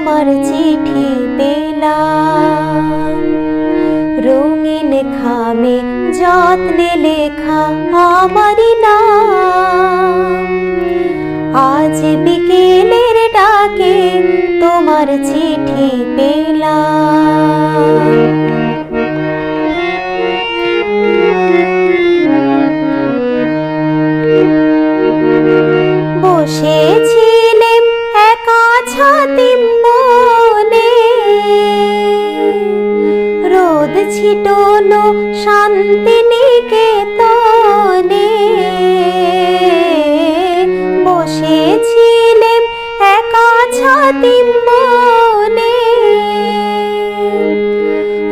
তোমার চিঠি পেলাম। রঙিন খামে যত্নে লেখা আমার নাম। আজ বিকেলের ডাকে তোমার চিঠি পেলাম। ছাতিম বনে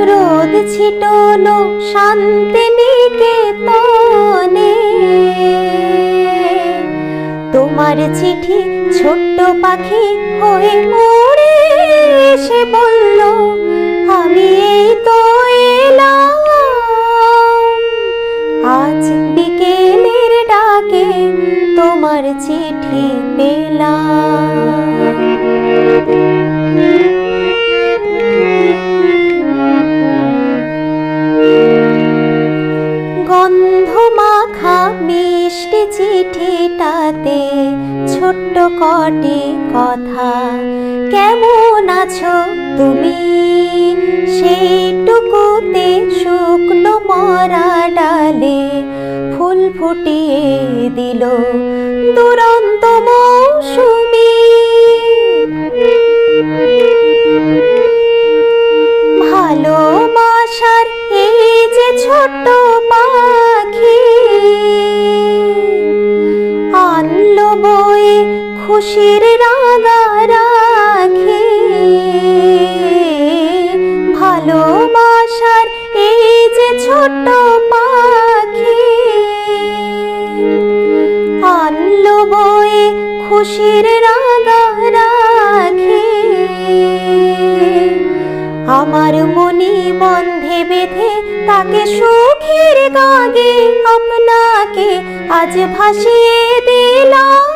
রোদ ছিটোনো শান্তি নিকেতনে। তোমার চিঠি ছোট্ট পাখি হয়ে উড়ে এসে বলল, আমি এই তো আজ বিকেলের ডাকে তোমার চিঠি পেলাম। মিষ্টি চিঠিটাতে ছোট্ট কটি কথা। কেমন আছো তুমি? সেইটুকুতে শুকনো মরা ডালে ফুল ফুটিয়ে দিল দুরন্ত মৌসুমী। ভালোবাসার এই যে ছোট্ট খুশির রাগা রাখি। ভালোবাসার এই যে ছোট্ট পাখি, আনলো বয়ে খুশির রাগা রাখি। আমার মনি বন্ধে বেঁধে তাকে সুখের গাগে আপনাকে আজ ভাসিয়ে দিলাম।